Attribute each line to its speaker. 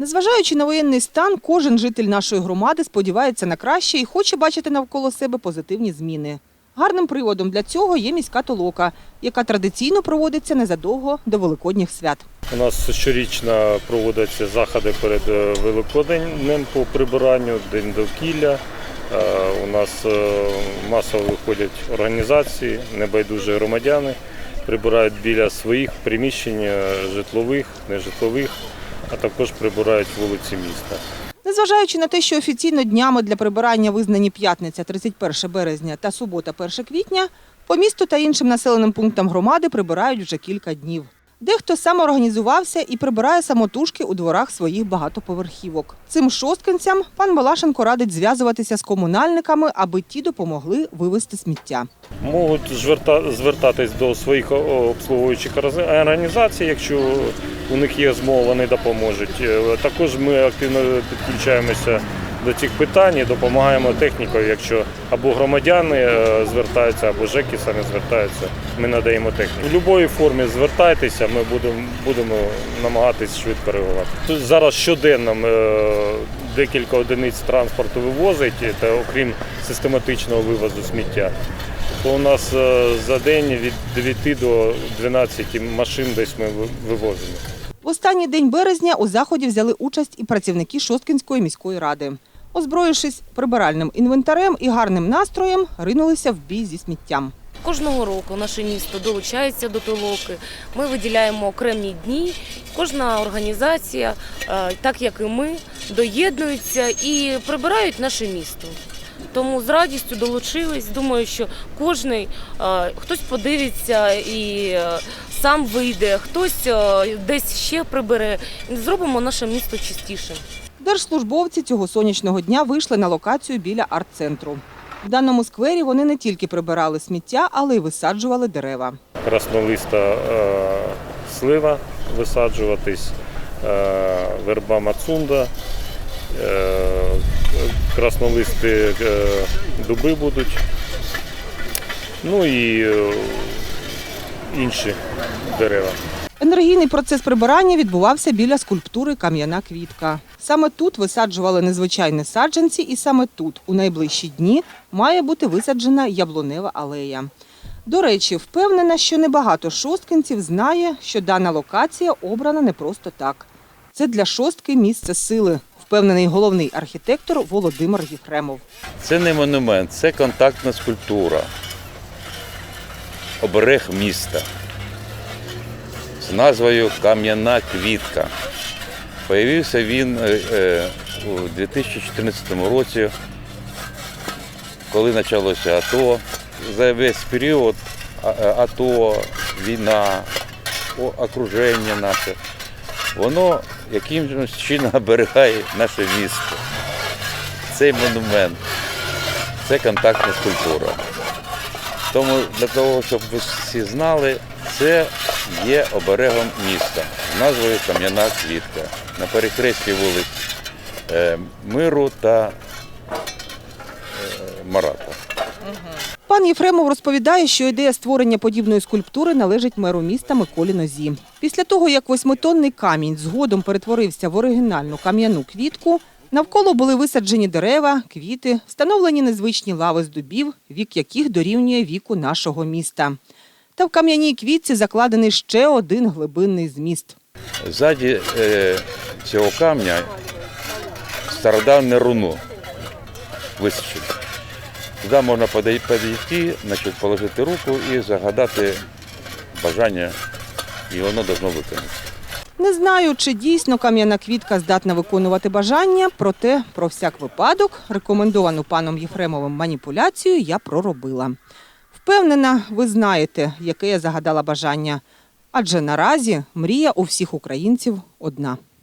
Speaker 1: Незважаючи на воєнний стан, кожен житель нашої громади сподівається на краще і хоче бачити навколо себе позитивні зміни. Гарним приводом для цього є міська толока, яка традиційно проводиться незадовго до великодніх свят.
Speaker 2: У нас щорічно проводяться заходи перед е, Великоднем по прибиранню, День довкілля. Е, У нас е, масово виходять організації, небайдужі громадяни, прибирають біля своїх приміщень житлових, нежитлових, а також прибирають вулиці міста.
Speaker 1: Незважаючи на те, що офіційно днями для прибирання визнані п'ятниця 31 березня та субота 1 квітня, по місту та іншим населеним пунктам громади прибирають вже кілька днів. Дехто самоорганізувався і прибирає самотужки у дворах своїх багатоповерхівок. Цим шосткинцям пан Балашенко радить зв'язуватися з комунальниками, аби ті допомогли вивезти сміття.
Speaker 2: Можуть зверта- звертатись до своїх обслуговуючих організацій, якщо у них є змога, вони допоможуть. Е, Також ми активно підключаємося до цих питань і допомагаємо технікою, якщо або громадяни е, звертаються, або ЖЕКи самі звертаються. Ми надаємо техніку. В будь-якій формі звертайтеся, ми будемо, будемо намагатись швидко реагувати. Тут зараз щоденно е, декілька одиниць транспорту вивозить, та окрім систематичного вивозу сміття. То у нас е, за день від 9 до 12 машин десь ми вивозимо.
Speaker 1: В останній день березня у заході взяли участь і працівники Шосткинської міської ради. Озброївшись прибиральним інвентарем і гарним настроєм, ринулися в бій зі сміттям.
Speaker 3: Кожного року наше місто долучається до толоки. Ми виділяємо окремі дні. Кожна організація, е, так як і ми, доєднуються і прибирають наше місто. Тому з радістю долучились. Думаю, що е, хтось подивиться і е, сам вийде, хтось е, десь ще прибере. Зробимо наше місто чистішим.
Speaker 1: Держслужбовці цього сонячного дня вийшли на локацію біля арт-центру. В даному сквері вони не тільки прибирали сміття, але й висаджували дерева.
Speaker 2: Краснолиста е, слива висаджуватись, е, верба мацунда, е, краснолисті е, дуби будуть, ну і інші дерева.
Speaker 1: Енергійний процес прибирання відбувався біля скульптури Кам'яна квітка. Саме тут висаджували незвичайні саджанці, і саме тут, у найближчі дні, має бути висаджена яблунева алея. До речі, впевнена, що небагато шосткинців знає, що дана локація обрана не просто так. Це для шостки місце сили, впевнений головний архітектор Володимир Єфремов.
Speaker 4: Це не монумент, це контактна скульптура. Оберег міста з назвою Кам'яна квітка. Появився він е, е, у 2014 році, коли почалося АТО. За весь період е, АТО, війна, окруження наше, воно якимось чином оберігає наше місто. Цей монумент це контактна скульптура. Тому для того, щоб ви всі знали, це є оберегом міста з назвою Кам'яна квітка на перехресті вулиць е, Миру та е, Марата.
Speaker 1: Пан Єфремов розповідає, що ідея створення подібної скульптури належить меру міста Миколі Нозі. Після того, як восьмитонний камінь згодом перетворився в оригінальну кам'яну квітку, навколо були висаджені дерева, квіти, встановлені незвичні лави з дубів, вік яких дорівнює віку нашого міста. Та в кам'яній квітці закладений ще один глибинний зміст.
Speaker 4: Ззаді е, цього камня стародавне руно висічено. Туди можна підійти, значить, положити руку і загадати бажання, і воно должно виконатися.
Speaker 1: Не знаю, чи дійсно кам'яна квітка здатна виконувати бажання, проте про всяк випадок рекомендовану паном Єфремовим маніпуляцію я проробила. Впевнена, ви знаєте, яке я загадала бажання. Адже наразі мрія у всіх українців одна.